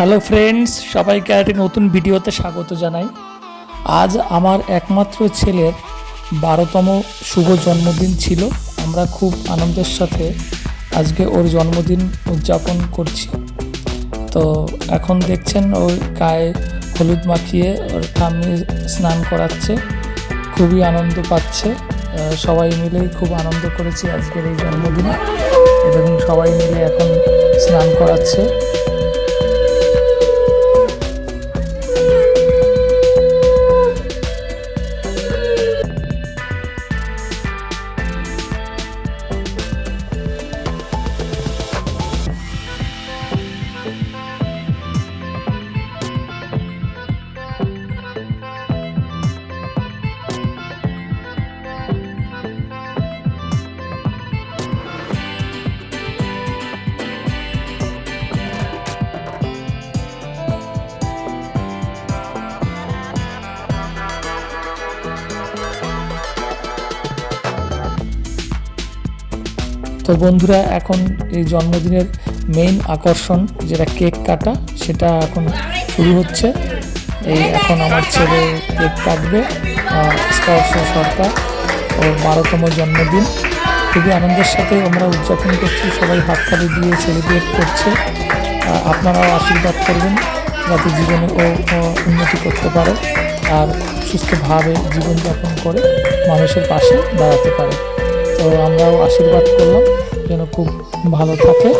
Hello friends, সবাইকে একটি নতুন ভিডিওতে স্বাগত জানাই। আজ আমার একমাত্র ছেলের বারোতম শুভ জন্মদিন ছিল। আমরা খুব আনন্দের সাথে আজকে ওর জন্মদিন উদযাপন করছি। তো এখন দেখছেন ওই গায়ে হলুদ মাখিয়ে ওর ঠাম্মি স্নান করাচ্ছে, খুবই আনন্দ পাচ্ছে। সবাই মিলেই খুব আনন্দ করেছি আজকের এই জন্মদিনে। দেখুন সবাই মিলে এখন স্নান করাচ্ছে। তো বন্ধুরা, এখন এই জন্মদিনের মেইন আকর্ষণ যেটা কেক কাটা, সেটা এখন শুরু হচ্ছে। এই এখন আমার ছেলে কেক কাটবে স্পর্শ সরকার ওর বারোতম জন্মদিন। খুবই আনন্দের সাথে আমরা উদযাপন করছি, সবাই হাত হাততালি দিয়ে সেলিব্রেট করছে। আপনারাও আশীর্বাদ করবেন যাতে জীবনে ও ও উন্নতি করতে পারে আর সুস্থভাবে জীবনযাপন করে মানুষের পাশে দাঁড়াতে পারে। আমরাও আশীর্বাদ করলাম যেন খুব ভালো থাকে।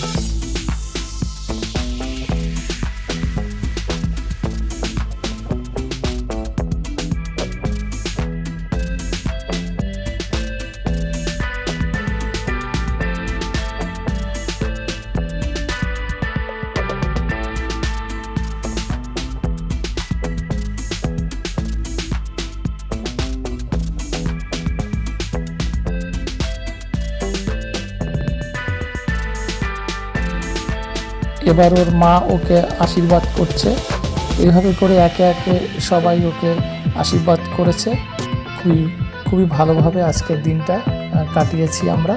Bye. এবার ওর মা ওকে আশীর্বাদ করছে। এইভাবে করে একে একে সবাই ওকে আশীর্বাদ করেছে। খুবই খুবই ভালোভাবে আজকের দিনটা কাটিয়েছি আমরা।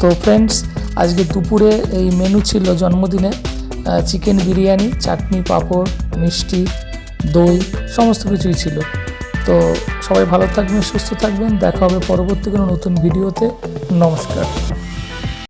তো ফ্রেন্ডস আজকে দুপুরে এই মেনু ছিল জন্মদিনে চিকেন বিরিয়ানি, চাটনি, পাঁপড়, মিষ্টি, দই, সমস্ত কিছুই ছিল। তো সবাই ভালো থাকবেন, সুস্থ থাকবেন। দেখা হবে পরবর্তী কোনো নতুন ভিডিওতে নমস্কার।